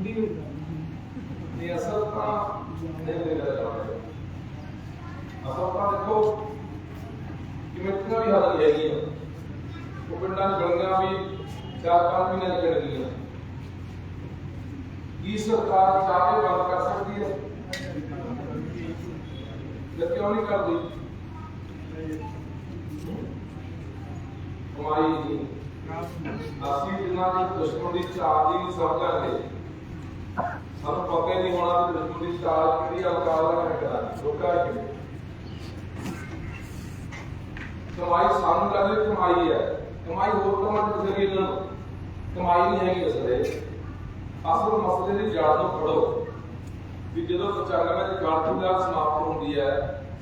ਹੁੰਦੀ ਹੋਈ ਇਹ ਅਸਲ ਤਾਂ ਨਹੀਂ ਮਿਲਦਾ ਜਾਵੇ ਅਸਲ ਤਾਂ ਦੇਖੋ ਕਮੇਟੀਆਂ ਵੀ ਹੱਲ ਹੈਗੀਆਂ ਉਹ ਪਿੰਡਾਂ ਦੀ ਗਲੀਆਂ ਵੀ ਚਾਰ ਪੰਜ ਮਹੀਨੇ ਚੱਲ ਗਈਆਂ। ਕੀ ਸਰਕਾਰ ਚਾਹੇ ਬੰਦ ਕਰ ਸਕਦੀ ਹੈ ਤੇ ਕਿਉਂ ਨਹੀਂ ਕਰਦੀ? ਕਮਾਈ ਨਹੀਂ ਅਸੀਂ ਜਿਨ੍ਹਾਂ ਦੀ ਦੁਸ਼ਮਣ ਦੀ ਚਾਲ ਦੀ ਨਹੀਂ ਸਮਝਾਂਗੇ ਸਾਨੂੰ ਪਤਾ ਨਹੀਂ ਹੋਣਾ ਕਿ ਦੁਸ਼ਮਣ ਦੀ ਚਾਲ ਕਿਹੜੀ ਅਲਕਾਲ ਦਾ ਹੈ ਲੋਕਾਂ ਦੀ ਕਮਾਈ ਸਾਨੂੰ ਕਹਿੰਦੇ ਕਮਾਈ ਹੈ ਕਮਾਈ ਹੋਰ ਕੰਮਾਂ ਚ ਬਥੇਰੀ ਇਹਨਾਂ ਕਮਾਈ ਨਹੀਂ ਹੈਗੀ ਅਸਲੇ ਅਸਲ ਮਸਲੇ ਦੀ ਜੜ ਨੂੰ ਫੜੋ। ਵੀ ਜਦੋਂ 95 ਦੀ ਗਣਤੀ ਦਾ ਸਮਾਪਤ ਹੁੰਦੀ ਹੈ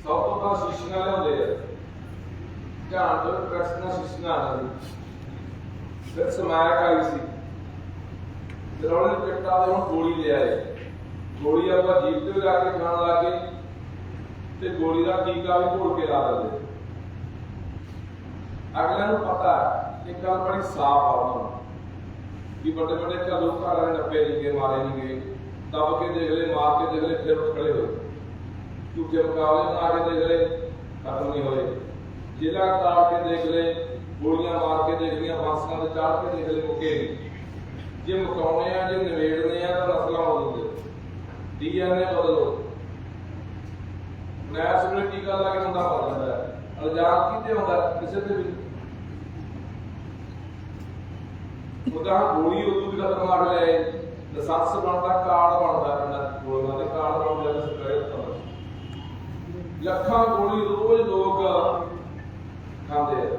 ਸਭ ਤੋਂ ਪਹਿਲਾਂ ਸ਼ੀਸ਼ੀਆਂ ਲਿਆਉਂਦੇ ਆ। ਧਿਆਨ ਤੋਂ ਟਰੈਕਸ ਸ਼ੀਸ਼ੀਆਂ ਆਉਂਦੀਆਂ ਫਿਰ ਸਮਾਇਕ ਆਈ ਸੀ। ਫਿਰ ਉਹਨੇ ਦੇ ਹੁਣ ਗੋਲੀ ਲਿਆਏ ਗੋਲੀ ਆਪਾਂ ਜੀਭ ਤੇ ਲਗਾ ਕੇ ਖਾਣ ਲੱਗੇ ਤੇ ਗੋਲੀ ਦਾ ਟੀਕਾ ਵੀ ਘੋਲ ਕੇ ਲਾ ਦਿੰਦੇ। ਅਗਲੇ ਨੂੰ ਪਤਾ ਹੈ ਗੱਲ ਬੜੀ ਸਾਫ਼ ਆ ਉਹਨਾਂ ਨੂੰ ਕਿ ਵੱਡੇ ਵੱਡੇ ਘਰੋਂ ਘਰਾਂ ਦੇ ਨੱਪੇ ਨਹੀਂ ਗਏ, ਮਾਰੇ ਨਹੀਂ ਗਏ। ਦਬ ਕੇ ਦੇਖ ਲੈ ਮਾਰ ਕੇ ਦੇਖ ਲੈ ਫਿਰ ਖੜੇ ਹੋਏ। ਝੂਠੇ ਮੁਕਾਬਲੇ ਆ ਕੇ ਦੇਖ ਲੈ ਖਤਮ ਨਹੀਂ ਹੋਏ। ਜ਼ਿਲ੍ਹਾ ਤਾੜ ਕੇ ਦੇਖ ਲੈ ਗੋਲੀਆਂ ਮਾਰ ਕੇ ਦੇਖ ਲਿਆ ਬਾਂਸਾਂ ਤੇ ਚਾੜ ਕੇ ਦੇਖ ਲੈ ਮੁੱਕੇ ਨਹੀਂ। ਜੇ ਮੁਕਾਉਣੇ ਆ, ਜੇ ਨਿਬੇੜਨੇ ਆ, ਤਾਂ ਨਸਲਾਂ ਬਦਲਦੇ ਡੀਐਨਏ ਬਦਲੋ। ਨੈਸ ਨੂੰ ਟੀਕਾ ਲਾ ਕੇ ਮੁੰਡਾ ਮਰ ਜਾਂਦਾ ਹੈ। ਅਲਜਾਮ ਕਿਤੇ ਹੁੰਦਾ ਕਿਸੇ ਤੇ ਵੀ ਉਹਦਾ ਗੋਲੀ ਉਦੋਂ ਵੀ ਖਤਮ ਮਾਰ ਲਿਆ ਲਾਇਸੈਂਸ ਬਣਦਾ ਕਾਰਡ ਬਣਦਾ ਪਿੰਡਾਂ ਗੋਲੀਆਂ ਦੇ ਕਾਰਡ ਬਣ ਜਾਂਦੇ ਸਰਕਾਰੀ ਹਸਪਤਾਲ ਲੱਖਾਂ ਗੋਲੀ ਰੋਜ਼ ਲੋਕ ਖਾਂਦੇ ਆ।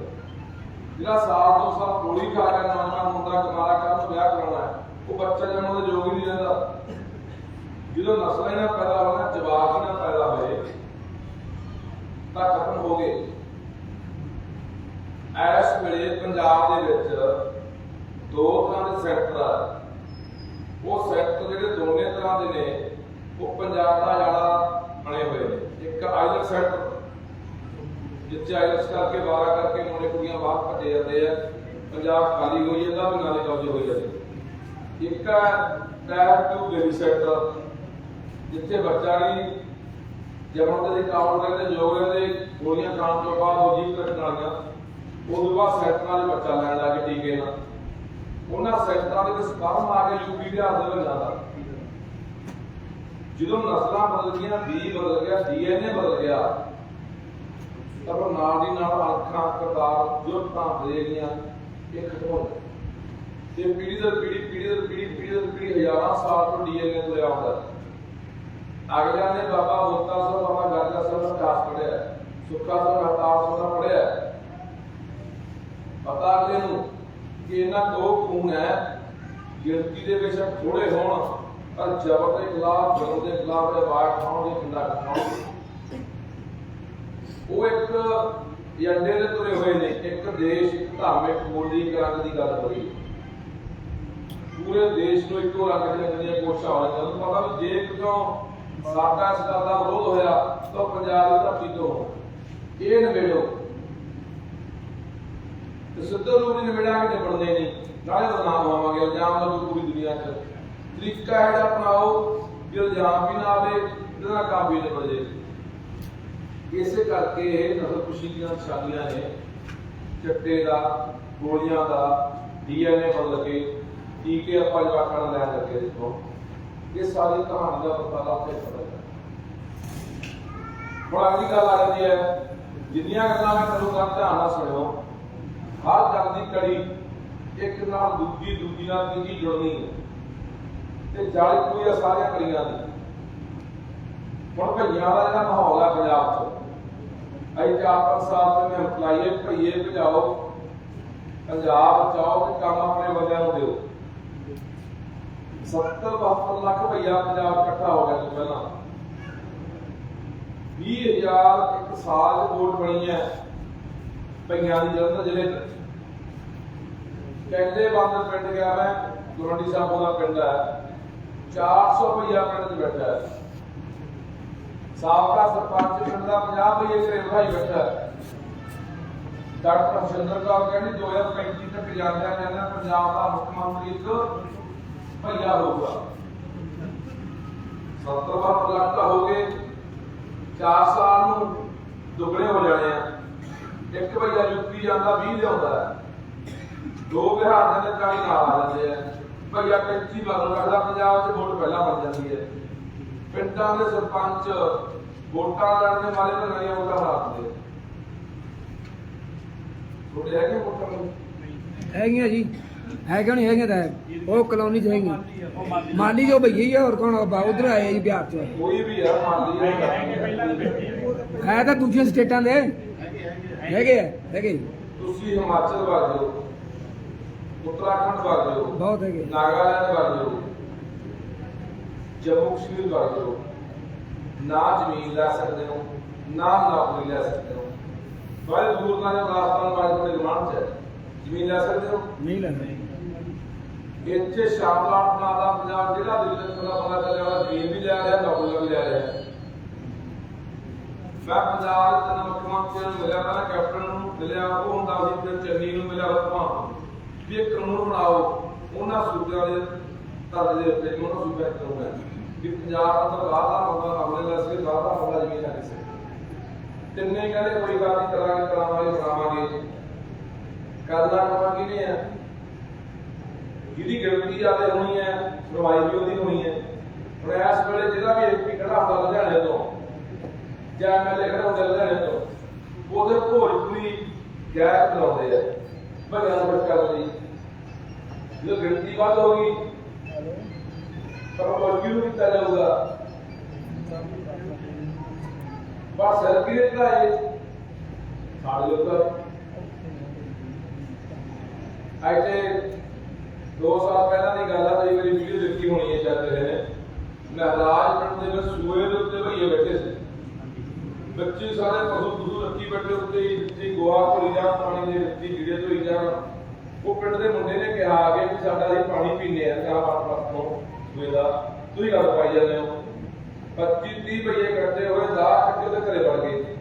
ਜਿਹੜਾ ਸਾਲ ਦੋ ਸਾਲ ਗੋਲੀ ਖਾ ਕੇ ਨੌਜਵਾਨ ਮੁੰਡਾ ਕਮਾਰਾ ਕਰਨ ਵਿਆਹ ਕਰਾਉਣਾ ਉਹ ਬੱਚਾ ਜਨਮ ਦੇ ਯੋਗ ਹੀ ਨਹੀਂ ਰਹਿੰਦਾ। ਜਦੋਂ ਨਸਲਾਂ ਹੀ ਪੈਦਾ ਹੋਣਾ ਜਵਾਬ ਹੀ ਨਾ ਪੈਦਾ ਹੋਏ, ਤਾਂ ਖਤਮ ਹੋ ਗਏ। ਇਸ ਵੇਲੇ ਪੰਜਾਬ ਦੇ ਵਿੱਚ ਦੋ ਤਰ੍ਹਾਂ ਦੇ ਸੈਕਟਰ ਆ। ਉਹ ਸੈਕਟਰ ਜਿਹੜੇ ਦੋਨੇ ਤਰ੍ਹਾਂ ਦੇ ਨੇ, ਉਹ ਪੰਜਾਬ ਦਾ ਜਾਲਾ ਬਣੇ ਹੋਏ ਨੇ। ਇੱਕ ਆਈਲਟ ਸੈਕਟਰ, ਜਿੱਥੇ ਆਈਲਟਸ ਕਰਕੇ ਵਾਰਾ ਕਰਕੇ ਮੁੰਡੇ ਕੁੜੀਆਂ ਬਾਹਰ ਜਾਂਦੇ ਆ, ਪੰਜਾਬ ਖਾਲੀ ਹੋਈ ਜਾਂਦਾ ਵੀ ਨਾਲੇ ਕਬਜ਼ੇ ਹੋਈ ਜਾਂਦੇ। ਇੱਕ ਟੈਪ ਟੂ ਬੇਬੀ ਸੈਕਟਰ ਜਿੱਥੇ ਬੱਚਾ ਨਹੀਂ ਜਮਨ ਦੇ ਕਾਉਣ ਰਹਿੰਦੇ ਯੋਗ ਰਹਿੰਦੇ ਗੋਲੀਆਂ ਖਾਣ ਤੋਂ ਬਾਅਦ ਉਹ ਜੀਵ ਕੱਟਣ ਵਾਲੀਆਂ ਉਹ ਤੋਂ ਬਾਅਦ ਸੈਕਟਰਾਂ ਦੇ ਬੱਚਾ ਲੈਣ ਲੱਗੇ ਟੀਕੇ ਨਾਲ। ਉਹਨਾਂ ਸੈਕਟਰਾਂ ਦੇ ਵਿੱਚ ਸਪਰਮ ਕੇ ਯੂਪੀ ਬਿਹਾਰ ਦੇ ਵਿੱਚ ਜਾਂਦਾ ਜਦੋਂ ਨਸਲਾਂ ਬਦਲ ਗਈਆਂ ਬੀ ਬਦਲ ਗਿਆ ਡੀਐਨਏ ਬਦਲ ਗਿਆ ਤਾਂ ਉਹ ਨਾਲ ਦੀ ਨਾਲ ਅੱਖਾਂ ਕਰਤਾਰ ਜੁਰਤਾਂ ਦੇ ਗਈਆਂ ਇਹ ਖਤਮ ਹੋ ਗਿਆ ਤੇ ਪੀੜੀ ਦਰ ਪੀੜੀ ਪੀੜੀ ਦਰ ਪੀੜੀ ਪੀੜੀ ਦਰ ਪੀੜੀ ਹਜ਼ਾਰਾਂ ਸਾਲ ਤੋਂ ਡੀਐਨਏ ਤੁਰਿਆ ਆਉਂਦਾ ਅਗਲਿਆਂ ਨੇ ਬਾਬਾ ਬੋਤਾ ਸਾਹਿਬ, ਬਾਬਾ ਗਾਜਾ ਸਾਹਿਬ ਦਾ ਇਤਿਹਾਸ ਪੜਿਆ ਸੁੱਖਾ ਸਾਹਿਬ, ਅਵਤਾਰ ਸਾਹਿਬ ਦਾ ਪੜਿਆ ਪਤਾ ਅਗਲੇ ਨੂੰ ਕਿ ਇਹਨਾਂ ਦੋ ਖੂਨ ਹੈ, ਗਿਣਤੀ ਦੇ ਵਿੱਚ ਥੋੜੇ ਹੋਣ, ਪਰ ਜ਼ਬਰ ਦੇ ਖਿਲਾਫ, ਜ਼ੁਲਮ ਦੇ ਖਿਲਾਫ ਇਹ ਬਾਤ ਖਾਣ ਦੇ ਕਿੰਨਾ ਖਾਣ। ਉਹ ਇੱਕ ਏਜੰਡੇ ਦੇ ਤੁਰੇ ਹੋਏ ਨੇ, ਇੱਕ ਦੇਸ਼ ਧਾਰਮਿਕ ਬੋਲੀ ਇੱਕ ਰੰਗ ਦੀ ਗੱਲ ਹੋਈ ਪੂਰੇ ਦੇਸ਼ ਨੂੰ ਇੱਕੋ ਰੰਗ ਦੀਆਂ ਜਿਹੜੀਆਂ ਕੋਸ਼ਿਸ਼ਾਂ ਹੋ ਰਹੀਆਂ ਤੁਹਾਨੂੰ ਪਤਾ ਵੀ ਜੇ ਕਿਉਂ ਸਾਡਾ ਇਸ ਗੱਲ ਦਾ ਵਿਰੋਧ ਹੋਇਆ, ਤਾਂ ਪੰਜਾਬ ਦੀ ਧਰਤੀ ਤੋਂ ਇਹ ਨਵੇੜੋ ਤੇ ਸਿੱਧੂ ਨੂੰ ਵੀ ਨਿਬੜਿਆ ਕਿ ਨਿਬੜਨੇ ਨਹੀਂ ਨਾਲੇ ਬਦਨਾਮ ਹੋਵਾਂਗੇ ਇਲਜ਼ਾਮ ਲਾਓ ਪੂਰੀ ਦੁਨੀਆ 'ਚ। ਤਰੀਕਾ ਹੈ ਜਿਹੜਾ ਅਪਣਾਓ ਕਿ ਇਲਜ਼ਾਮ ਵੀ ਨਾ ਆਵੇ ਇਹਦਾ ਕੰਮ ਵੀ ਨਿਬੜ ਜੇ ਇਸੇ ਕਰਕੇ ਇਹ ਨਸਲ ਦੀਆਂ ਨਿਸ਼ਾਨੀਆਂ ਨੇ, ਚੱਟੇ ਦਾ, ਗੋਲੀਆਂ ਦਾ, ਡੀਐਨਏ ਬਦਲ ਕੇ ਟੀਕੇ ਆਪਾਂ ਜਵਾਕਾਂ ਨੂੰ ਲੈਣ ਲੱਗੇ ਦੇਖੋ। ਇਹ ਸਾਰੀ ਕਹਾਣੀ ਦਾ ਪਤਾ ਲਾ ਕੇ ਹੁਣ ਅਗਲੀ ਗੱਲ ਆ ਜਾਂਦੀ ਹੈ, ਜਿੰਨੀਆਂ ਗੱਲਾਂ ਮੈਂ ਕਰੂੰਗਾ ਧਿਆਨ ਨਾਲ ਸੁਣਿਓ, ਹਰ ਗੱਲ ਦੀ ਕੜੀ ਇੱਕ ਨਾਲ ਦੂਜੀ ਦੂਜੀ ਨਾਲ ਤੀਜੀ ਜੁੜਨੀ ਹੈ। ਤੇ ਜਲ ਕੋਈ ਆ ਸਾਰੀਆਂ ਕੜੀਆਂ ਦੀ। ਹੁਣ ਭਈਆਂ ਦਾ ਜਿਹੜਾ ਮਾਹੌਲ ਹੈ ਪੰਜਾਬ 'ਚ, ਅਸੀਂ ਚਾਰ ਪੰਜ ਸਾਲ ਤੋਂ ਮੈਂ ਹਮਲਾਈਏ ਭਈਏ ਭਜਾਓ, ਪੰਜਾਬ ਬਚਾਓ ਤੇ ਕੰਮ ਆਪਣੇ ਬੰਦਿਆਂ ਨੂੰ ਦਿਓ। 70 72 ਲੱਖ ਭਈਆ ਪੰਜਾਬ ਇਕੱਠਾ ਹੋ ਗਿਆ ਜੀ ਪਹਿਲਾਂ। 20000 ਇੱਕ ਸਾਲ ਵੋਟ ਬਣੀ ਹੈ ਭਈਆਂ ਦੀ ਜਲੰਧਰ ਜ਼ਿਲ੍ਹੇ ਚ। ਕਹਿੰਦੇ ਬੰਦ ਪਿੰਡ ਗਿਆ ਮੈਂ ਗੁਰੰਡੀ ਸਾਹਿਬ ਦਾ ਪਿੰਡ ਹੈ। 400 ਭਈਆ ਪਿੰਡ ਚ ਬੈਠਾ ਹੈ। ਸਾਬਕਾ ਸਰਪੰਚ ਪਿੰਡ ਦਾ 50 ਭਈਏ ਘਰੇ ਭਾਈ ਬੈਠਾ ਡਾਕਟਰ ਹਰਜਿੰਦਰ ਕੌਰ ਕਹਿੰਦੀ 2035 ਤੱਕ ਜਾਂਦਾ ਜਾਂਦਾ ਪੰਜਾਬ ਦਾ ਮੁੱਖ ਮੰਤਰੀ ਇੱਕ ਭਈਆ ਹੋਊਗਾ। 70 ਵਾਰ ਲੱਖ ਹੋ ਗਏ 4 ਸਾਲ ਨੂੰ ਦੁੱਗਣੇ ਹੋ ਜਾਣੇ ਆ। ਇੱਕ ਭਈਆ ਯੂਪੀ ਜਾਂਦਾ 20 ਲਿਆਉਂਦਾ ਦੋ ਬਿਹਾਰ ਦੇ ਨੇ 40 ਨਾਲ ਆ ਜਾਂਦੇ ਆ। ਭਈਆ 35 ਵਾਰ ਰੱਖਦਾ ਪੰਜਾਬ 'ਚ ਵੋਟ ਪਹਿਲਾਂ ਬਣ ਜਾਂਦੀ ਹੈ। ਪਿੰਡਾਂ ਦੇ ਸਰਪੰਚ ਵੋਟਾਂ ਮਾਰੇ ਤਾਂ ਨਵੀਆਂ ਵੋਟਾਂ ਦਿੰਦੇ ਤੁਹਾਡੇ ਹੈਗੇ ਵੋਟਾਂ ਹੈਗੀਆਂ ਜੀ। ਹੈ ਕਿਉਂ ਨਹੀਂ ਹੈਗੀਆਂ ਤਾਂ। ਉਹ ਕਲੋਨੀ ਚ ਹੈਗੀਆਂ। ਮਾਲੀ ਜੋ ਭਈਏ ਹੀ ਆ ਹੋਰ ਕੌਣ ਬਾ ਉਧਰ ਆਏ ਜੀ ਬਿਹਾਰ ਚ। ਕੋਈ ਵੀ ਆ ਮੰਨ ਲਈ ਹੈ ਤਾਂ ਦੂਜੀਆਂ ਸਟੇਟਾਂ ਦੇ। ਹੈਗੇ ਆ ਹੈਗੇ। ਤੁਸੀਂ ਹਿਮਾਚਲ ਵਗ ਜਾਓ ਉੱਤਰਾਖੰਡ ਵਗ ਜਾਓ ਬਹੁਤ ਹੈਗੇ। ਨਾਗਾਲੈਂਡ ਵਗ ਜਾਓ ਜੰਮੂ ਕਸ਼ਮੀਰ ਵਗ ਜਾਓ ਨਾ ਜ਼ਮੀਨ ਲੈ ਸਕਦੇ ਹੋ ਨਾ ਨੌਕਰੀ ਲੈ ਸਕਦੇ ਹੋ। ਬੜੇ ਦੂਰ ਨਾਲ ਰਾਜਸਥਾਨ ਵਾਲੇ ਤੁਹਾਡੇ ਗਮਾਨ ਚ। ਜ਼ਮੀਨ ਲੈ ਸਕਦੇ ਹੋ? ਨਹੀਂ ਲੈਣਾ ਇੱਥੇ ਸ਼ਾਮਲਾਟ ਨਾਂ ਦਾ ਪੰਜਾਬ ਜਿਹੜਾ ਦਿੱਲੀ ਦਾ ਬੰਦਾ ਚੱਲਿਆ ਹੋਇਆ ਜ਼ਮੀਨ ਵੀ ਲੈ ਰਿਹਾ ਨੌਕਰੀਆਂ ਵੀ ਲੈ ਰਿਹਾ। ਮੈਂ ਪੰਜਾਬ ਦੇ ਮੁੱਖ ਮੰਤਰੀ ਨੂੰ ਮਿਲਿਆ ਪਹਿਲਾਂ ਕੈਪਟਨ ਨੂੰ ਮਿਲਿਆ ਉਹ ਹੁੰਦਾ ਸੀ ਫਿਰ ਚੰਨੀ ਨੂੰ ਮਿਲਿਆ ਰਤਵਾ ਵੀ ਇਹ ਕਾਨੂੰਨ ਬਣਾਓ। ਉਹਨਾਂ ਸੂਬਿਆਂ ਦੇ ਧਰਦੇ ਦੇ ਉੱਤੇ ਉਹਨਾਂ ਸੂਬਿਆਂ ਤੋਂ ਹੈ। ਵੀ ਪੰਜਾਬ ਦਾ ਰਾਹ ਦਾ ਬੰਦਾ ਆਪਣੇ ਲੈ ਸੀ, ਰਾਹ ਦਾ ਬੰਦਾ ਜ਼ਮੀਨ ਲੈ ਕਿਸੇ ਤਿੰਨੇ ਕਹਿੰਦੇ ਕੋਈ ਗੱਲ ਨਹੀਂ, ਕਰਾਂਗੇ, ਕਰਾਵਾਂਗੇ ਕਰਾਵਾਂਗੇ। ਕਰਨਾ ਕਰਾਂ ਕਿਨੇ ਆ? ਜਿਹਦੀ ਗਿਣਤੀ ਜ਼ਿਆਦਾ ਹੋਣੀ ਹੈ, ਸੁਣਵਾਈ ਵੀ ਉਹਦੀ ਹੋਣੀ ਹੈ। ਹੁਣ ਇਸ ਵੇਲੇ ਜਿਹੜਾ ਵੀ ਐਮਪੀ ਖੜਾ ਹੁੰਦਾ ਲੁਧਿਆਣੇ ਤੋਂ, ਜਾਂ ਐਮਐਲਏ ਖੜਾ ਹੁੰਦਾ ਲੁਧਿਆਣੇ ਤੋਂ, ਉਹਦੇ ਭੋਜਪੁਰੀ ਗੈਰ ਬਣਾਉਂਦੇ ਆ ਭਗਵਾਨ ਨੂੰ ਖੁਸ਼ ਕਰਨ ਲਈ ਜਦੋਂ ਗਿਣਤੀ ਵੱਧ ਹੋ ਗਈ ਪਰ ਕਿਉਂ ਕੀਤਾ ਜਾਊਗਾ? ਬਸ ਸਰਕੀਟ ਦਾ ਇਹ? ਸਾਡੇ ਲੋਕ ਇੱਥੇ 2 ਸਾਲ ਪਹਿਲਾਂ ਦੀ ਗੱਲ ਆ ਤੁਸੀਂ ਮੇਰੀ ਵੀਡੀਓ ਦੇਖੀ ਹੋਣੀ ਹੈ ਚੱਲ ਰਹੇ ਨੇ। ਮਹਾਰਾਜ ਪਿੰਡ ਦੇ ਵਿੱਚ ਸੂਏ ਦੇ ਉੱਤੇ ਭਈਏ ਬੈਠੇ ਸੀ। ਬੱਚੇ ਸਾਰੇ ਪਸ਼ੂ ਪਸ਼ੂ ਰੱਖੀ ਬੈਠੇ ਉੱਤੇ ਹੀ ਗੋਆ ਭਰੀ ਜਾਣ, ਪਾਣੀ ਦੇ ਵਿੱਚ ਕੀੜੇ ਧੋਈ ਜਾਣ। ਉਹ ਪਿੰਡ ਦੇ ਮੁੰਡੇ ਨੇ ਕਿਹਾ ਆ ਕੇ ਸਾਡਾ ਅਸੀਂ ਪਾਣੀ ਪੀਂਦੇ ਆ ਚਾਹ ਪਾਠ ਪਾਠੋਂ ਸੂਏ ਦਾ। ਤੁਸੀਂ ਗੱਲ ਪਾਈ ਜਾਂਦੇ ਹੋ। 25 30 ਭਈਏ ਇਕੱਠੇ ਹੋਏ ਦਾ ਚੱਕੇ ਉਹਦੇ ਘਰੇ ਵੜ ਗਏ।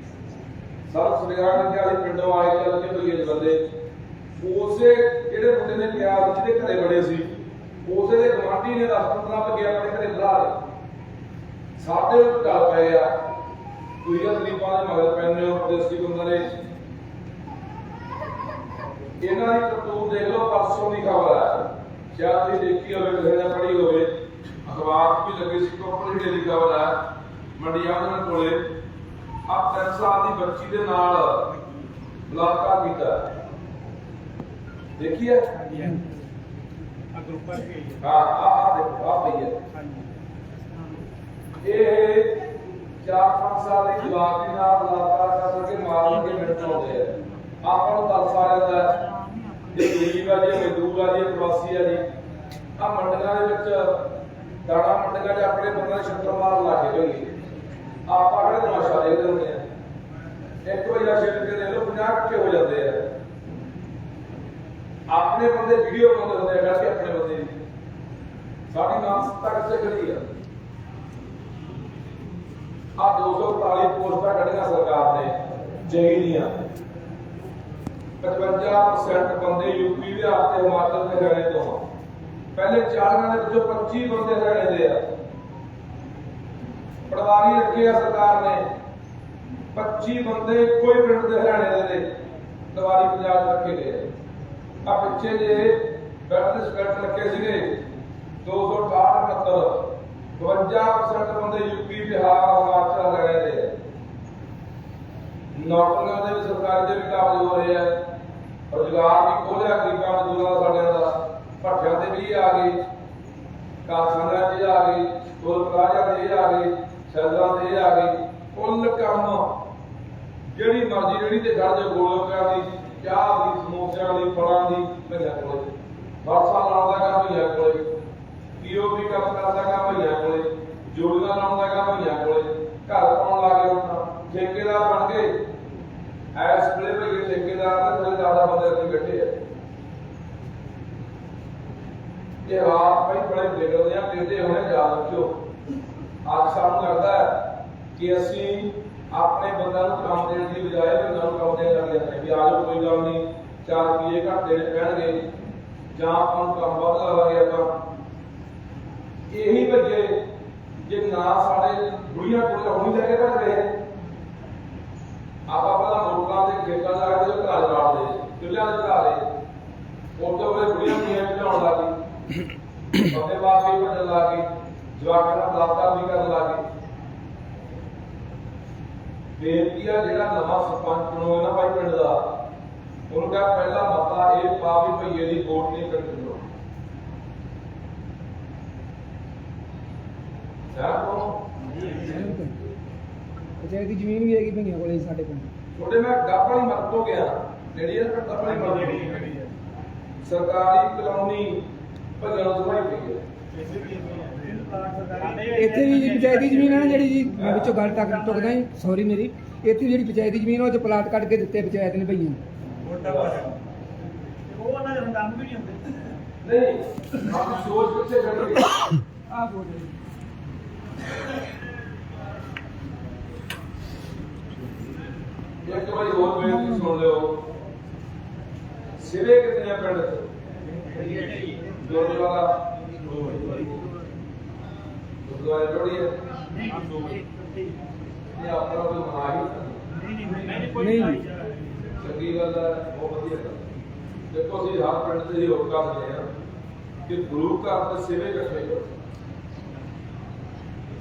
ਸਰ ਸੁਨੇਹਾ ਨੇ ਕਿਹਾ ਪਿੰਡੋਂ ਆਏ, ਚੱਲ ਕੇ ਭਈਏ ਦੇ ਬੰਦੇ। ਉਸੇ ਜਿਹੜੇ ਮੁੰਡੇ ਨੇ ਕਿਹਾ ਜਿਹਦੇ ਘਰੇ ਬੜੇ ਸੀ। ਉਸੇ ਦੇ ਗਵਾਂਢੀ ਨੇ 10 15 ਵਜੇ ਆਪਣੇ ਘਰੇ ਬੁਲਾ ਲਏ। ਸਾਡੇ ਉੱਤੇ ਪਏ ਆ ਤੁਸੀਂ ਇਹ ਦੇ ਮਗਰ ਪੈਂਦੇ ਹੋ ਪਰਦੇਸੀ ਬੰਦੇ ਇਹਨਾਂ ਦੀ ਕਰਤੂਤ ਦੇਖ ਲਓ, ਪਰਸੋਂ ਦੀ ਖਬਰ ਹੈ। ਸ਼ਾਇਦ ਤੁਸੀਂ ਦੇਖੀ ਹੋਵੇ, ਕਿਸੇ ਨੇ ਪੜ੍ਹੀ ਹੋਵੇ। 'ਚ ਵੀ ਲੱਗੀ ਸੀ ਕੋਪਰ ਦੀ ਖਬਰ ਹੈ ਮੰਡੀਆਂ ਦੇ ਕੋਲੇ। ਆ ਤਿੰਨ ਸਾਲ ਦੀ ਬੱਚੀ ਦੇ ਨਾਲ ਬਲਾਤਕਾਰ ਕੀਤਾ। ਦੇਖੀਏ ਹਾਂ? ਆ ਆ ਦੇਖੋ ਆ ਪਈ ਹੈ। ਇਹ ਚਾਰ ਪੰਜ ਸਾਲ ਦੀ ਜਵਾਕ ਦੇ ਨਾਲ ਬਲਾਤਕਾਰ ਕਰਕੇ ਮਾਰਨ ਦੇ ਮਿੰਟ ਆਉਂਦੇ ਆ। ਆਪਾਂ ਨੂੰ ਦੱਸ ਆ ਜਾਂਦਾ ਹੈ ਜੇ ਗਰੀਬ ਆ ਜੀ ਮਜ਼ਦੂਰ ਆ ਜੀ ਪ੍ਰਵਾਸੀ ਆ ਜੀ। ਆ ਮੰਡੀਆਂ ਦੇ ਵਿੱਚ ਦਾਣਾ ਮੰਡੀਆਂ 'ਚ ਆਪਣੇ ਬੰਦੇ ਦੇ ਛੱਤਰ ਮਾਰ ਲਾ ਕੇ ਹੋਈ ਆਪਾਂ ਕਿਹੜੇ ਤਮਾਸ਼ਾ ਦੇਖਦੇ ਹੁੰਦੇ ਆ। ਇੱਕ ਵਜੇ ਛੱਡ ਕੇ ਦੇਖ ਲਓ 50 ਕੱਟੇ ਹੋ ਜਾਂਦੇ ਆ। ਆਪਣੇ ਬੰਦੇ ਵੀਡੀਓ ਬਣਾਉਂਦੇ ਹੁੰਦੇ ਆ, ਕਰਕੇ ਆਪਣੇ ਬੰਦੇ ਦੀ ਸਾਡੀ ਮਾਨਸਿਕਤਾ ਕਿੱਥੇ ਖੜੀ ਆ? ਆ 240 ਪੋਸਟਾਂ ਕੱਢੀਆਂ ਸਰਕਾਰ ਨੇ ਜਈ ਦੀਆਂ। 55% ਬੰਦੇ ਯੂਪੀ ਬਿਹਾਰ ਤੇ ਹਿਮਾਚਲ ਤੇ। ਹਰਿਆਣੇ ਪਹਿਲੇ 40 ਦੇ ਵਿੱਚੋਂ 25 ਬੰਦੇ ਹਰਿਆਣੇ ਦੇ ਆ। ਪਟਵਾਰੀ ਰੱਖੇ ਆ ਸਰਕਾਰ ਨੇ। 25 ਬੰਦੇ ਕੋਈ ਪਿੰਡ ਦੇ ਹਰਿਆਣੇ ਦੇ ਨੇ ਪਟਵਾਰੀ ਪੰਜਾਬ ਰੱਖੇ ਗਏ ਆ। ਪਿੱਛੇ ਜੇ ਬੈਠ ਦੇ ਰੱਖੇ ਸੀਗੇ 268 52% ਬੰਦੇ ਯੂਪੀ ਬਿਹਾਰ ਹਿਮਾਚਲ ਹਰਿਆਣੇ ਦੇ ਨੌਕਰੀਆਂ ਦੇ ਵੀ ਸਰਕਾਰੀ ਦੇ ਵੀ ਕਾਬਜ ਹੋ ਰਹੇ ਆ। ਰੁਜ਼ਗਾਰ ਵੀ ਖੋਲਿਆ ਗਰੀਬਾਂ ਮਜ਼ਦੂਰਾਂ ਦਾ, ਸਾਡਿਆਂ ਦਾ। ਭੱਠਿਆਂ ਦੇ ਵੀ ਆ ਗਏ ਕਾਰਖਾਨਿਆਂ ਦੇ ਆ ਗਏ ਟੋਲ ਪਲਾਜ਼ਾ ਦੇ ਆ ਗਏ ਸੈਲਰਾਂ ਦੇ ਆ ਗਏ, ਕੁੱਲ ਕੰਮ ਜਿਹੜੀ ਮਰਜ਼ੀ ਜਿਹੜੀ ਤੇ ਖੜ ਜਾ ਗੋਲਗੱਪਿਆਂ ਦੀ, ਚਾਹ ਦੀ, ਸਮੋਸਿਆਂ ਦੀ, ਫਲਾਂ ਦੀ ਭਈਆ ਕੋਲੇ। ਵਰਸਾ ਲਾਉਣ ਕੰਮ ਭਈਆ ਕੋਲੇ। ਪੀਓਪੀ ਕੰਮ ਕਰਨ ਕੰਮ ਭਈਆ ਕੋਲੇ। ਜੋੜੀਆਂ ਲਾਉਣ ਕੰਮ ਭਈਆ ਕੋਲੇ। ਘਰ ਪਾਉਣ ਲੱਗੇ ਹੁਣ ਠੇਕੇਦਾਰ ਬਣ ਗਏ। ਐਸ ਵੇਲੇ ਭਈਏ ਠੇਕੇਦਾਰ ਨੇ ਥੋੜੇ ਜ਼ਿਆਦਾ ਬੰਦੇ ਇੱਥੇ ਬੈਠੇ ਆ। ਇਹ ਰਾਤ ਭਾਈ ਬੜੇ ਬਿਗੜਦੇ ਆ ਟੇਢੇ ਹੋਣੇ ਯਾਦ ਰੱਖਿਓ। ਅੱਜ ਸਾਨੂੰ ਲੱਗਦਾ ਹੈ ਕਿ ਅਸੀਂ ਆਪਣੇ ਬੰਦਿਆਂ ਨੂੰ ਕੰਮ ਦੇਣ ਦੀ ਬਜਾਏ ਬੰਦਿਆਂ ਨੂੰ ਕੰਮ ਦੇਣ ਲੱਗ ਜਾਂਦੇ ਹਾਂ ਵੀ ਆਜੋ ਕੋਈ ਗੱਲ ਨਹੀਂ, ਚਾਰ ਰੁਪਏ ਘੱਟ ਦੇਣੇ ਪੈਣਗੇ, ਜਾਂ ਆਪਾਂ ਨੂੰ ਕੰਮ ਵੱਧ ਲਾਵਾਂਗੇ ਆਪਾਂ। ਇਹੀ ਭੱਜੇ ਜੇ ਨਾ ਸਾਡੇ ਬੁੜੀਆਂ ਕੁੜੀਆਂ ਹੋਣੀ ਲੈ ਕੇ ਰਹੇ, ਆਪਾਂ ਪਹਿਲਾਂ ਲੋਕਾਂ ਦੇ ਖੇਤਾਂ ਜਾ ਕੇ ਜਦੋਂ ਘਰ ਚੁੱਲ੍ਹਿਆਂ ਦੇ ਘਾਰੇ ਉੱਥੇ ਵੇਲੇ ਬੁੜੀਆਂ ਕੁੜੀਆਂ ਭਜਾਉਣ ਲੱਗੀ ਬੰਦੇ ਬਾਤ ਵੀ ਭੱਜਣ ਲੱਗੀ ਜਵਾਕਾਂ ਦਾ ਬਲਾਤਕਾਰ ਵੀ ਕਰਨ ਲੱਗੀ ਬੇਨਤੀ ਆ ਜਿਹੜਾ ਨਵਾਂ ਸਰਪੰਚ ਬਣੋਗੇ ਨਾ ਭਾਈ ਪਿੰਡ ਦਾ। ਉਹਨੂੰ ਕਹ ਪਹਿਲਾ ਮਤਾ ਇਹ ਪਾ ਵੀ ਭਈਏ ਦੀ ਵੋਟ ਨਹੀਂ ਕੱਟਣੀ ਲੋ ਪੰਚਾਇਤ ਦੀ ਜ਼ਮੀਨ ਵੀ ਹੈਗੀ ਭਈਆਂ ਕੋਲੇ ਸਾਡੇ ਪਿੰਡ। ਛੋਟੇ ਮੈਂ ਗੱਪ ਵਾਲੀ ਮੱਤ ਤੋਂ ਗਿਆ। ਜਿਹੜੀ ਇਹ ਗੱਪ ਵਾਲੀ ਮੱਤ ਸਰਕਾਰੀ ਕਲੋਨੀ ਭੱਜਣ ਭਾਈ ਪਈ ਹੈ ਇੱਥੇ ਵੀ ਜੀ ਪੰਚਾਇਤ ਦੀ ਜ਼ਮੀਨ ਹੈ ਨਾ ਜਿਹੜੀ ਜੀ ਮੈਂ ਵਿੱਚੋਂ ਗੱਲ ਤੱਕ ਟੁਕਦਾ ਜੀ ਸੌਰੀ ਮੇਰੀ। ਇੱਥੇ ਵੀ ਜਿਹੜੀ ਪੰਚਾਇਤ ਦੀ ਜ਼ਮੀਨ ਉਹ ਚ ਪਲਾਟ ਕੱਢ ਕੇ ਦਿੱਤੇ ਪੰਚਾਇਤ ਨੇ ਭਈਆਂ ਉਹ ਉਹਨਾਂ ਦੇ ਹੰਗਾਮ ਵੀ ਨਹੀਂ ਹੁੰਦੇ। ਨਹੀਂ ਆਪਣੀ ਸੋਚ ਕਿੱਥੇ ਖੜੀ ਹੈ ਆਹ ਬੋਲ ਇੱਕ ਵਾਰੀ ਹੋਰ ਬੇਨਤੀ ਸੁਣ ਲਿਓ। ਸਿਰੇ ਕਿਤਨੇ ਆ ਪਿੰਡ ਚ? ਗੁਰਦੁਆਰਾ ਗੁਰਦੁਆਰਾ ਜੋੜੀ ਹੈ। ਇਹ ਆਪਣਾ ਕੋਈ ਮਨਾਹੀ ਨਹੀਂ। ਚੰਗੀ ਗੱਲ ਹੈ ਬਹੁਤ ਵਧੀਆ ਗੱਲ ਹੈ। ਦੇਖੋ ਅਸੀਂ ਹਰ ਪਿੰਡ ਤੇ ਇਹ ਹੋਕਾ ਦਿੰਦੇ ਆ ਕਿ ਗੁਰੂ ਘਰ ਦੇ ਸੇਵੇ ਇਕੱਠੇ ਕਰੋ।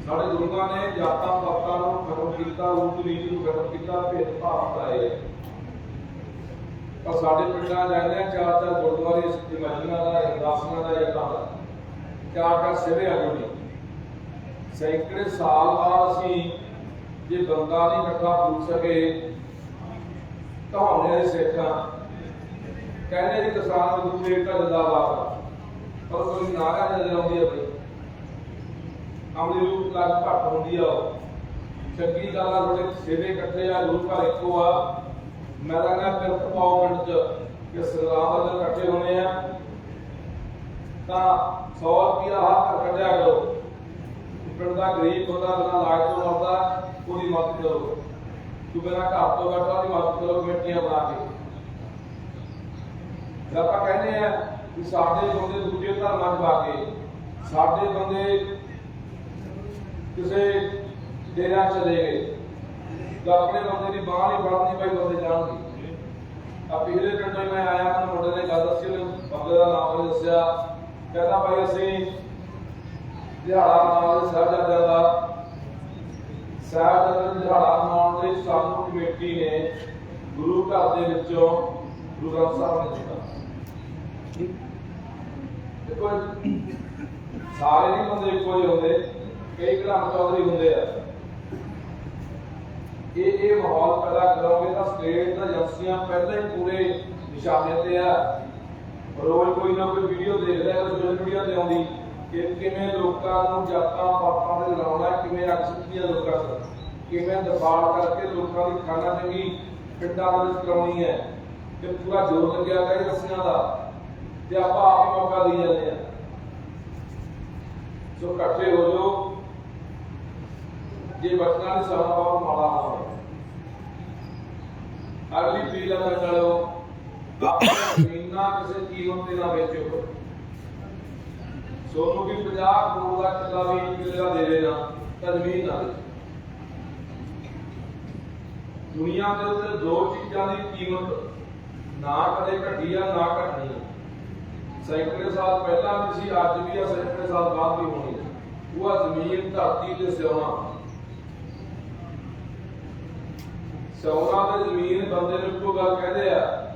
ਸਾਡੇ ਗੁਰੂਆਂ ਨੇ ਜਾਤਾਂ ਪਾਤਾਂ ਨੂੰ ਖਤਮ ਕੀਤਾ ਊਚ ਨੀਚ ਨੂੰ ਖਤਮ ਕੀਤਾ ਭੇਦ ਭਾਵ ਹਟਾਏ ਪਰ ਸਾਡੇ ਪਿੰਡਾਂ ਜਾਂਦੇ ਆ ਚਾਰ ਚਾਰ ਗੁਰਦੁਆਰੇ ਇਮਾਮੀਆਂ ਦਾ ਅਰਦਾਸਾਂ ਦਾ ਜਗ੍ਹਾ ਦਾ। ਚਾਰ ਚਾਰ ਸੇਵੇ ਆ ਜੁੜੀ ਸੈਂਕੜੇ ਸਾਲ ਬਾਅਦ ਅਸੀਂ ਜੇ ਬੰਦਾ ਨਹੀਂ ਇਕੱਠਾ ਪੁੱਛ ਸਕੇ ਕਹਾਉਣੇ ਦੇ ਸੇਖਾਂ ਕਹਿੰਦੇ ਜੀ ਕਿਸਾਨ ਮਜ਼ਦੂਰ ਏਕਤਾ ਜਿੰਦਾਬਾਦ ਪਰ ਕੋਈ ਨਾਰਾ ਨਜ਼ਰ ਆਉਂਦੀ ਹੈ ਬਈ ਅਮਲੀ ਰੂਪ ਲੱਗ ਘੱਟ ਹੁੰਦੀ ਆ ਚੰਗੀ ਗੱਲ ਆ ਤੁਹਾਡੇ ਸੇਵੇ ਇਕੱਠੇ ਆ ਰੂਪ ਘਰ ਇੱਕੋ ਆ। ਮੈਂ ਕਹਿੰਦਾ ਪਿਰਤ ਪਾਓ ਚ, ਕਿ ਸਰਦਾਰ ਦੇ ਇਕੱਠੇ ਹੋਣੇ ਆ। ਤਾਂ 100 ਰੁਪਿਆ ਹੱਥ ਕੱਢਿਆ ਕਰੋ। ਪਿੰਡ ਦਾ ਗਰੀਬ ਬੰਦਾ ਬਿਨਾਂ ਲਾਜ ਤੋਂ ਮਰਦਾ ਉਹਦੀ ਮਦਦ ਕਰੋ। ਤੂੰ ਬਿਨਾਂ ਘਰ ਤੋਂ ਬੈਠਾ, ਉਹਦੀ ਮਦਦ ਕਰੋ, ਕਮੇਟੀਆਂ ਬਣਾ ਕੇ। ਜੇ ਆਪਾਂ ਕਹਿੰਦੇ ਆ ਕਿ ਸਾਡੇ ਬੰਦੇ ਦੂਜੇ ਧਰਮਾਂ 'ਚ ਜਾ ਕੇ, ਸਾਡੇ ਬੰਦੇ ਕਿਸੇ ਡੇਰਾ ਚਲੇ ਗਏ। ਤਾਂ ਆਪਣੇ ਬੰਦੇ ਦੀ ਬਾਹ ਨਹੀਂ ਫੜਨੀ ਭਾਈ ਬੰਦੇ ਜਾਣਗੇ। ਆ ਪਿਛਲੇ ਪਿੰਡੋਂ ਮੈਂ ਆਇਆ ਮੈਨੂੰ ਮੁੰਡੇ ਨੇ ਗੱਲ ਦੱਸੀ, ਉਹਨੇ ਬੰਦੇ ਦਾ ਨਾਮ ਨਹੀਂ ਦੱਸਿਆ। ਕਹਿੰਦਾ ਭਾਈ ਅਸੀਂ ਦਿਹਾੜਾ ਮਨਾਉਣ ਸਾਹਿਬਜ਼ਾਦਿਆਂ ਦਾ ਸਾਹਿਬਜ਼ਾਦਿਆਂ ਦਾ ਦਿਹਾੜਾ ਮਨਾਉਣ ਲਈ ਸਾਨੂੰ ਕਮੇਟੀ ਨੇ ਗੁਰੂ ਘਰ ਦੇ ਵਿੱਚੋਂ ਗੁਰੂ ਗ੍ਰੰਥ ਸਾਹਿਬ ਨੇ ਦਿੱਤਾ। ਦੇਖੋ, ਸਾਰੇ ਨਹੀਂ ਬੰਦੇ ਇੱਕੋ ਜਿਹੇ ਹੁੰਦੇ, ਕਈ ਗ੍ਰਾਮ ਚੌਧਰੀ ਹੁੰਦੇ ਆ। ਇਹ ਇਹ ਮਾਹੌਲ ਪੈਦਾ ਕਰੋਗੇ ਤਾਂ ਸਟੇਟ ਦਾ ਏਜੰਸੀਆਂ ਪਹਿਲਾਂ ਹੀ ਪੂਰੇ ਨਿਸ਼ਾਨੇ ਤੇ ਆ। ਰੋਜ਼ ਕੋਈ ਨਾ ਕੋਈ ਵੀਡੀਓ ਦੇਖਦਾ ਲਿਆ ਸੋਸ਼ਲ ਮੀਡੀਆ ਤੇ ਆਉਂਦੀ ਕਿ ਕਿਵੇਂ ਲੋਕਾਂ ਨੂੰ ਜਾਤਾਂ ਪਾਤਾਂ ਦੇ ਲਾਉਣਾ, ਕਿਵੇਂ ਅਕਸਰੀਆਂ ਲੋਕਾਂ ਦਾ ਕਿਵੇਂ ਦਬਾਅ ਕਰਕੇ ਲੋਕਾਂ ਦੀ ਖਾਣਾ ਚੰਗੀ ਪਿੰਡਾਂ ਦੇ ਵਿੱਚ ਕਰਾਉਣੀ ਹੈ। ਤੇ ਪੂਰਾ ਜ਼ੋਰ ਲੱਗਿਆ ਗਿਆ ਰਸੀਆਂ ਦਾ। ਤੇ ਆਪਾਂ ਆਪ ਹੀ ਮੌਕਾ ਦੇ ਜਾਂਦੇ ਆ ਸੋ ਇਕੱਠੇ ਹੋ ਜਾਓ। ਜੇ ਬਚਣਾ ਨਹੀਂ ਸਮਾਂ ਬਹੁਤ ਮਾੜਾ ਹੋਵੇ ਅਗਲੀ ਪੀੜ੍ਹੀ ਦਾ ਚਲੋ ਆਪਣੀ ਕਿਸੇ ਕੀਮਤ ਤੇ ਨਾ ਵੇਚੋ? ਸੋਨੂੰ ਵੀ 50 ਕਰੋੜ ਦਾ ਕਿੱਲਾ ਵੀ ਕਿੱਲਾ ਦੇ ਦੇਣਾ ਤਾਂ ਜ਼ਮੀਨ ਦੁਨੀਆ ਦੇ ਉੱਤੇ ਦੋ ਚੀਜ਼ਾਂ ਦੀ ਕੀਮਤ ਨਾ ਕਦੇ ਘਟੀ ਆ, ਨਾ ਘਟਣੀ ਆ। ਸੈਂਕੜੇ ਸਾਲ ਪਹਿਲਾਂ ਵੀ ਸੀ, ਅੱਜ ਵੀ ਆ, ਸੈਂਕੜੇ ਸਾਲ ਬਾਅਦ ਵੀ ਹੋਣੀ ਉਹ ਜ਼ਮੀਨ, ਧਰਤੀ ਤੇ ਸਿਉਣਾ ਸਿਉਣਾ ਤੇ ਜ਼ਮੀਨ ਬੰਦੇ ਨੂੰ ਇੱਕੋ ਗੱਲ ਕਹਿੰਦੇ ਆ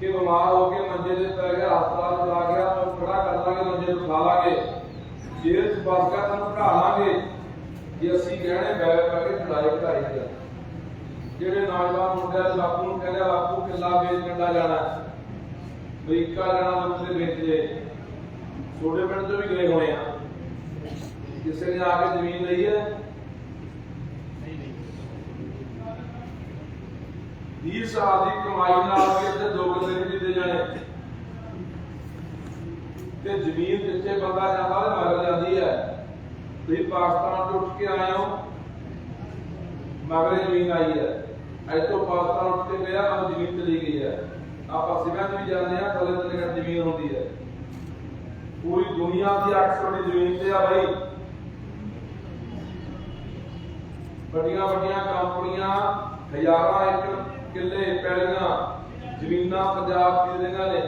ਕਿ ਬਿਮਾਰ ਹੋ ਕੇ ਮੰਜੇ ਤੇ ਪੈ ਗਿਆ, ਹਸਪਤਾਲ ਚ ਗਿਆ ਤਾਂ ਖੜਾ ਕਰ ਲਾਂਗੇ, ਮੰਜੇ ਨੂੰ ਉਠਾ ਲਾਂਗੇ। ਜੇਲ੍ਹ ਚ ਬਸ ਕਰ ਤੈਨੂੰ ਪੜਾ ਲਾਂਗੇ। ਜੇ ਅਸੀਂ ਗਹਿਣੇ ਬੈ ਕਰਕੇ ਖੜਾਈ ਕਢਾਈ ਦੇ ਜਿਹੜੇ ਨੌਜਵਾਨ ਮੁੰਡੇ ਆ, ਬਾਪੂ ਨੂੰ ਕਹਿੰਦੇ ਬਾਪੂ, ਕਿੱਲਾ ਵੇਚ ਕੰਡਾ ਜਾਣਾ ਅਮਰੀਕਾ ਜਾਣਾ ਲੋਕ ਦੇ। ਛੋਟੇ ਪਿੰਡ ਤੋਂ ਵੀ ਗਏ ਹੋਣੇ ਆ। ਕਿਸੇ ਨੇ ਆ ਕੇ ਜ਼ਮੀਨ ਲਈ ਹੈ। 20 ਸਾਲ ਦੀ ਕਮਾਈ ਨਾਲ ਵੀ ਇੱਥੇ ਦੋ ਕਿੱਲੇ ਨਹੀਂ ਦਿੱਤੇ ਜਾਣੇ। ਤੇ ਜ਼ਮੀਨ ਜਿੱਥੇ ਬੰਦਾ ਜਾਂਦਾ ਉਹ ਮਗਰ ਜਾਂਦੀ ਹੈ। ਤੁਸੀਂ ਪਾਕਿਸਤਾਨ ਤੋਂ ਉੱਠ ਕੇ ਆਏ ਹੋ, ਮਗਰੇ ਜ਼ਮੀਨ ਆਈ ਹੈ। ਇੱਥੋਂ ਪਾਕਿਸਤਾਨ ਉੱਠ ਕੇ ਗਿਆ ਉਹ ਜ਼ਮੀਨ ਚਲੀ ਗਈ ਹੈ। ਆਪਾਂ ਸਿਵਿਆਂ ਵੀ ਜਾਂਦੇ ਆ ਥੱਲੇ ਥੱਲੇ ਜ਼ਮੀਨ ਹੁੰਦੀ ਹੈ। ਪੂਰੀ ਦੁਨੀਆ ਦੀ ਅਕਸਰ ਦੀ ਜ਼ਮੀਨ ਤੇ ਆ ਬਈ। ਵੱਡੀਆਂ ਵੱਡੀਆਂ ਕੰਪਨੀਆਂ, ਹਜ਼ਾਰਾਂ ਏਕੜ ਕਿੱਲੇ, ਪੈਲੀਆਂ, ਜ਼ਮੀਨਾਂ ਪੰਜਾਬ ਦੀ ਇਹਨਾਂ ਨੇ।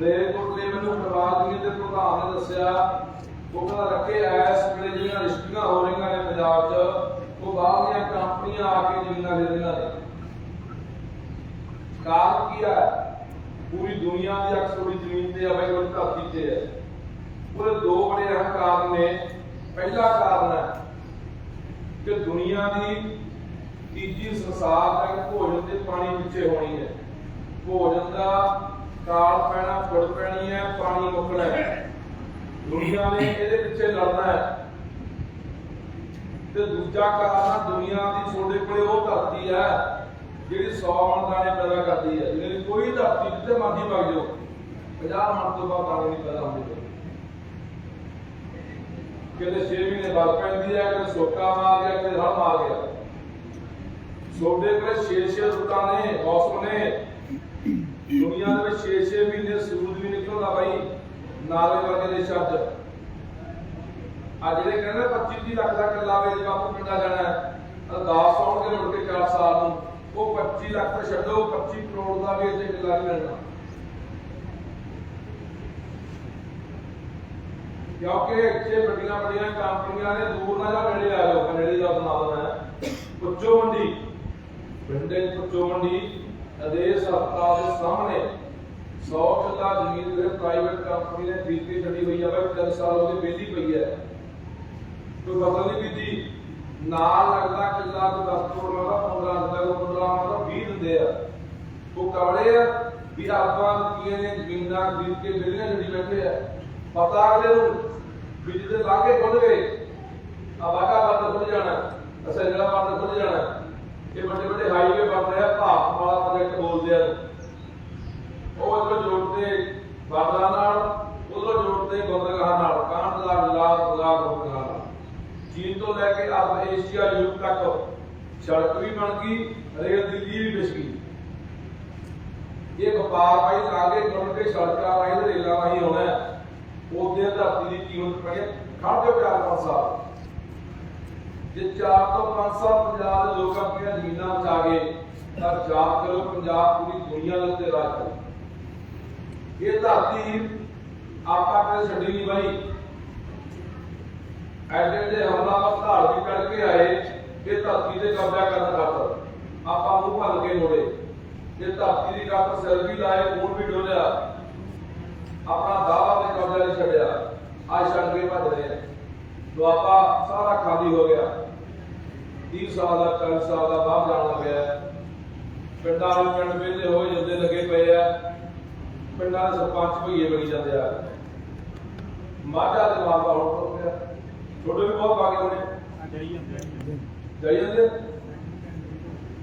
ਮੇਰੇ ਕੋਲ ਮੈਨੂੰ ਪਰਿਵਾਰ ਦੇ ਪ੍ਰਧਾਨ ਨੇ ਦੱਸਿਆ, ਉਹ ਕਹਿੰਦਾ, ਰੱਖੇ ਐਸ ਵੇਲੇ ਜਿਹੜੀਆਂ ਰਿਸ਼ਤੀਆਂ ਹੋ ਰਹੀਆਂ ਨੇ ਪੰਜਾਬ 'ਚ, ਉਹ ਬਾਹਰ ਕੰਪਨੀਆਂ ਆ ਕੇ ਜ਼ਮੀਨਾਂ ਲੈ ਰਹੀਆਂ ਨੇ। ਕਾਰਨ ਕੀ ਹੈ? ਪੂਰੀ ਦੁਨੀਆ ਦੀ ਅਕਸਰ ਜ਼ਮੀਨ ਤੇ ਅਵੇਲੇਬਲ ਧਰਤੀ ਤੇ ਹੈ ਉਹਦੇ ਦੋ ਬੜੇ ਅਹਿਮ ਕਾਰਨ ਨੇ। ਪਹਿਲਾ ਕਾਰਨ ਹੈ ਕਿ ਦੁਨੀਆ ਦੀ ਤੀਜੀ ਸੰਸਾਰ ਤੱਕ ਭੋਜਨ ਤੇ ਪਾਣੀ ਪਿੱਛੇ ਹੋਣੀ ਹੈ। ਭੋਜਨ ਦਾ ਕਾਲ ਪੈਣਾ ਫੁੱਲ ਪੈਣੀ ਹੈ, ਪਾਣੀ ਮੁੱਕਣਾ ਹੈ। ਦੁਨੀਆ ਨੇ ਇਹਦੇ ਪਿੱਛੇ ਲੜਨਾ ਹੈ। ਤੇ ਦੂਜਾ ਕਾਰਨ ਦੁਨੀਆ ਦੀ ਤੁਹਾਡੇ ਕੋਲੇ ਉਹ ਧਰਤੀ ਹੈ, ਜਿਹੜੀ 100 ਮਣ ਦਾਣੇ ਪੈਦਾ ਕਰਦੀ ਹੈ। ਜਿਹੜੀ ਕੋਈ ਧਰਤੀ ਜਿੱਥੇ ਮਰਜ਼ੀ ਵਗ ਜਾਓ। 50 ਮਣ ਤੋਂ ਬਾਅਦ ਦਾਣੇ ਨਹੀਂ ਪੈਦਾ ਹੁੰਦੇ। ਕਿਤੇ 6 ਮਹੀਨੇ ਬਾਅਦ ਪੈਂਦੀ ਹੈ, ਕਿਤੇ ਸੋਕਾ ਮਾਰ ਗਿਆ, ਕਿਤੇ ਹੜ ਮਾਰ ਗਿਆ। ਤੁਹਾਡੇ ਕੋਲੇ 6-6 ਰੁੱਤਾਂ ਨੇ ਮੌਸਮ ਨੇ। ਦੁਨੀਆ ਦੇ ਵਿੱਚ 6-6 ਮਹੀਨੇ ਸੂਰਜ ਵੀ ਨਿਕਲਦਾ ਬਾਈ, ਨਾਲੇ ਵਰਗੇ ਦੇਸ਼ਾਂ 'ਚ ਆ ਜਿਹੜੇ ਕਹਿੰਦੇ 25 30 ਲੱਖ ਦਾ ਕਿੱਲਾ ਵੇਚ ਬਾਪੂ ਪਿੰਡਾ ਜਾਣਾ ਹੈ ਅਰਦਾਸ ਆਉਣਗੇ ਮੁੜ ਕੇ 4 ਸਾਲ ਨੂੰ। ਉਹ 25 ਲੱਖ ਤੇ ਛੱਡੋ 25 ਕਰੋੜ ਦਾ ਵੀ ਇੱਥੇ ਕਿੱਲਾ ਨਹੀਂ ਕਿਉਂਕਿ ਇੱਥੇ ਵੱਡੀਆਂ ਵੱਡੀਆਂ ਕੰਪਨੀਆਂ ਨੇ, ਦੂਰ ਨਾ ਜਾ ਨੇੜੇ ਆ ਜਾਓ ਨੇੜੇ ਦਾ ਬਣਾ ਦੇਣਾ ਹੈ। ਮੰਡੀ। ਪਿੰਡੇ ਪੁੱਛੋ ਮੰਡੀ ਆਦੇਸ਼ ਹਸਪਤਾਲ ਦੇ ਸਾਹਮਣੇ 100 ਕਿੱਲਾ ਜ਼ਮੀਨ ਦੇ ਪ੍ਰਾਈਵੇਟ ਕੰਪਨੀ ਨੇ ਖਰੀਦ ਕੇ ਛੱਡੀ ਹੋਈ ਆ ਬਈ 3 ਸਾਲ ਉਹਦੀ ਵਿਹਲੀ ਪਈ ਹੈ ਕੋਈ ਪਤਾ ਨਹੀਂ ਬੀਜੀ ਨਾਲ ਲੱਗਦਾ ਕਿੱਲਾ ਤੋਂ 10 ਕਰੋੜ ਦਾ 15 ਦਿੰਦਾ ਕੋਈ 15 ਦਾ 20 ਦਿੰਦੇ ਆ। ਉਹ ਕਵੜੇ ਆ ਵੀ ਆਪਾਂ ਕੀ ਨੇ ਜ਼ਮੀਨਾਂ ਖਰੀਦ ਕੇ ਵਿਹਲੀਆਂ ਛੱਡੀ ਬੈਠੇ ਆ। ਪਤਾ ਅਗਲੇ ਨੂੰ ਵੀ ਜਿਹਦੇ ਲਾਗੇ ਖੁੱਲ ਗਏ ਆ ਵਾਗਾ ਬੰਦ ਖੁੱਲ ਜਾਣਾ ਅਸਾ ਜਿਹੜਾ ਬੰਦ ਖੁੱਲ ਜਾਣਾ। ਇਹ ਵੱਡੇ ਵੱਡੇ ਹਾਈਵੇ ਬਣ ਰਹੇ ਭਾਰਤ ਵਾਲਾ ਪ੍ਰੋਜੈਕਟ ਬੋਲਦੇ ਆ। ਉਹ ਇਧਰ ਜੋੜਦੇ ਬਾਬਰਾ ਨਾਲ, ਉਧਰ ਜੋੜਦੇ ਬੰਦਰਗਾਹ ਨਾਲ, ਕਾਂਡ ਦਾ ਜਲਾਲ ਬਲਾਦ ਬੰਦਰਗਾਹ ਨਾਲ। ਚੀਨ ਤੋਂ ਲੈ ਕੇ ਅਰਬ ਏਸ਼ੀਆ ਯੂਰਪ ਤੱਕ ਸੜਕ ਵੀ ਬਣ ਗਈ, ਰੇਲ ਦਿੱਲੀ ਵੀ ਵਿਛ ਗਈ। ਇਹ ਵਪਾਰ ਭਾਈ ਲਾਗੇ ਜੁੜ ਕੇ ਸੜਕਾਂ ਰਾਹੀਂ ਤੇ ਰੇਲਾਂ ਰਾਹੀਂ ਹੋਣਾ ਉਹਦੇ ਧਰਤੀ ਦੀ ਕੀਮਤ ਪਈ ਹੈ ਖੜ ਜਾਓ ਚਾਰ ਜੇ 4 ਤੋਂ 5 ਸਾਲ ਪੰਜਾਬ ਦੇ ਲੋਕ ਆਪਣੀਆਂ ਜ਼ਮੀਨਾਂ ਬਚਾ ਗਏ ਤਾਂ ਯਾਦ ਕਰੋ ਪੰਜਾਬ ਪੂਰੀ ਦੁਨੀਆ ਦੇ ਉੱਤੇ ਰਾਜ ਕਰੂ ਇਹ ਧਰਤੀ ਆਪਾਂ ਕਦੇ ਛੱਡੀ ਨਹੀਂ ਬਾਈ। ਐਡੇ ਦੇ ਹਮਲਾਵਰ ਧਾਰ ਵੀ ਕੱਢ ਆਏ, ਇਹ ਧਰਤੀ ਤੇ ਕਬਜ਼ਾ ਕਰਨ ਖਾਤਰ। ਆਪਾਂ ਮੂੰਹ ਭੰਨ ਕੇ ਮੋੜੇ। ਇਹ ਧਰਤੀ ਦੀ ਕੱਪ ਸਿਰ ਵੀ ਲਾਏ ਮੂੰਹ ਵੀ ਡੋਲਿਆ। ਆਪਣਾ ਦਾਵਾ ਤੇ ਕਬਜ਼ਾ ਨਹੀਂ ਛੱਡਿਆ। ਅੱਜ ਛੱਡ ਕੇ ਭੱਜ ਰਹੇ ਆ। ਦੁਆਪਾ ਸਾਰਾ ਖਾਲੀ ਹੋ ਗਿਆ। 30 ਸਾਲ ਦਾ 40 ਸਾਲ ਦਾ ਬਾਹਰ ਜਾਣ ਲੱਗਿਆ। ਪਿੰਡਾਂ ਵਾਲੇ ਪਿੰਡ ਵੇਲੇ ਹੋਏ ਜਾਂਦੇ ਲੱਗੇ ਪਏ ਆ। ਪਿੰਡਾਂ ਦੇ ਸਰਪੰਚ ਭਈਏ ਬਣੀ ਜਾਂਦੇ ਆ। ਮਾਝਾ ਦੇ ਮਾਪਾ ਹੁਣ ਤੋਂ ਗਿਆ। ਛੋਟੇ ਵੀ ਬਹੁਤ ਬਾਗੇ ਹੋਣੇ। ਜਾਈ ਜਾਂਦੇ। ਜਾਈ ਜਾਂਦੇ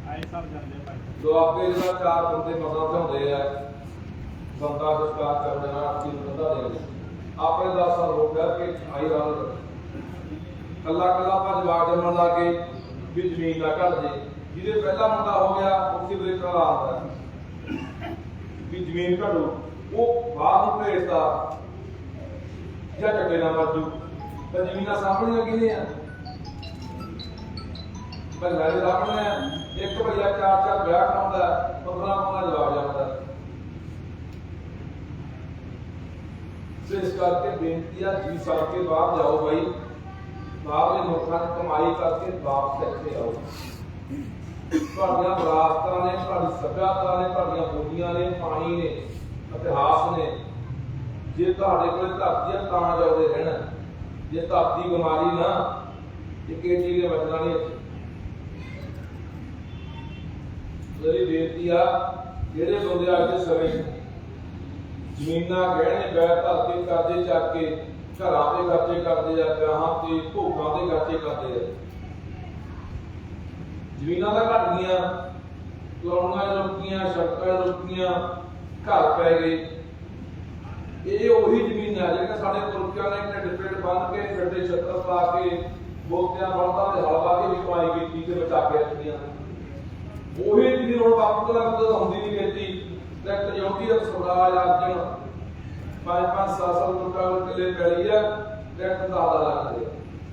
ਆਏ ਸਭ ਜਾਂਦੇ ਭਾਈ। ਆਪੇ ਜਿਹੜਾ ਚਾਰ ਬੰਦੇ ਮਸਾਂ ਹੁੰਦੇ ਆ। ਬੰਦਾ ਸਸਕਾਰ ਕਰਨ ਦੇਣਾ ਆਪਣੀ ਬੰਦਾ ਦੇ ਆਪਣੇ 10 ਸਾਲ ਹੋ ਗਿਆ ਕਿ ਆਈ ਰਾਲ ਕੱਲਾ ਕੱਲਾ ਆਪਾਂ ਜਵਾਬ ਜੰਮਣ ਲਾ ਕੇ ਵੀ ਜ਼ਮੀਨ ਨਾ ਘਟ ਜੇ। ਜਿਹਦੇ ਪਹਿਲਾ ਮੁੰਡਾ ਹੋ ਗਿਆ, ਉੱਥੇ ਵੀ ਕਰਾ ਆਉਂਦਾ। ਵੀ ਜ਼ਮੀਨ ਘਟੋ। ਉਹ ਬਾਹਰ ਨੂੰ ਭੇਜਦਾ ਜਾਂ ਟੱਕੇ ਨਾ ਮਰਜੂ ਤਾਂ ਜ਼ਮੀਨਾਂ ਸਾਹਮਣੇ ਕਿਹਨੇ ਆ ਬੰਦਾ ਦੇ ਸਾਹਮਣੇ ਇੱਕ ਭਈਆ ਚਾਰ ਚਾਰ ਵਿਆਹ ਕਰਾਉਂਦਾ 15 15 ਜਵਾਬ ਜਾਂਦਾ ਸੋ ਇਸ ਕਰਕੇ ਬੇਨਤੀ ਆ, ਜੀ ਸਾਲ ਕੇ ਬਾਹਰ ਜਾਓ ਭਾਈ ਬਾਹਰਲੇ ਮੁਲਕਾਂ 'ਚ ਕਮਾਈ ਕਰਕੇ ਵਾਪਸ ਇੱਥੇ ਆਓ। ਤੁਹਾਡੀਆਂ ਵਿਰਾਸਤਾਂ ਨੇ, ਤੁਹਾਡੀ ਸੱਭਿਆਤਾ ਨੇ, ਤੁਹਾਡੀਆਂ ਬੋਲੀਆਂ ਨੇ, ਪਾਣੀ ਨੇ, ਇਤਿਹਾਸ ਨੇ, ਜੇ ਤੁਹਾਡੇ ਕੋਲ ਧਰਤੀ ਆ ਤਾਂ ਜਾਉਂਦੇ ਰਹਿਣਾ। ਜੇ ਧਰਤੀ ਬਿਮਾਰੀ ਨਾ ਇੱਕ ਇਹ ਚੀਜ਼ ਦੇ ਬਚਣਾ ਨਹੀਂ ਇੱਥੇ ਮੇਰੀ ਬੇਨਤੀ ਆ, ਜਿਹੜੇ ਬੰਦੇ ਅੱਜ ਦੇ ਸਮੇਂ 'ਚ ਜ਼ਮੀਨਾਂ ਗਹਿਣੇ ਬੈ ਧਰਤੀ ਕਰਜ਼ੇ ਚੱਕ ਕੇ ਘਰਾਂ ਦੇ ਖਰਚੇ ਕਰਦੇ ਆ, ਗਾਹਾਂ ਤੇ ਭੋਗਾਂ ਦੇ ਖਰਚੇ ਕਰਦੇ ਆ। ਜ਼ਮੀਨਾਂ ਦਾ ਘਟ ਗਈਆਂ ਲੋਕਾਂ ਰੁਕੀਆਂ, ਸੜਕਾਂ ਰੁਕੀਆਂ, ਘਰ ਪੈ ਗਏ। ਇਹ ਉਹੀ ਜ਼ਮੀਨ ਆ ਜਿਹੜਾ ਸਾਡੇ ਪੁਰਖਿਆਂ ਨੇ ਢਿੱਡ ਪੇਟ ਬੰਨ ਕੇ ਗੱਡੇ ਛੱਤਰ ਪਾ ਕੇ ਬੋਤਿਆਂ ਵਰਤਾਂ ਦੇ ਹਲਵਾ ਕੇ ਵਿਕਵਾਈ ਕੀਤੀ ਤੇ ਬਚਾ ਕੇ ਰੱਖੀਆਂ। ਉਹੀ ਜ਼ਮੀਨ ਹੁਣ ਵਾਪਸ ਲੱਗਦਾ ਹੁੰਦੀ ਨਹੀਂ ਖੇਤੀ। ਤੇ ਕਜੌਂਦੀ ਅਸਵਰਾਜ ਆਰਜਣ 5-5 7-7 ਕੁਇੰਟਲ ਕਿੱਲੇ ਪੈਲੀ ਆ ਤੇ 50 ਲੱਖ ਦੇ।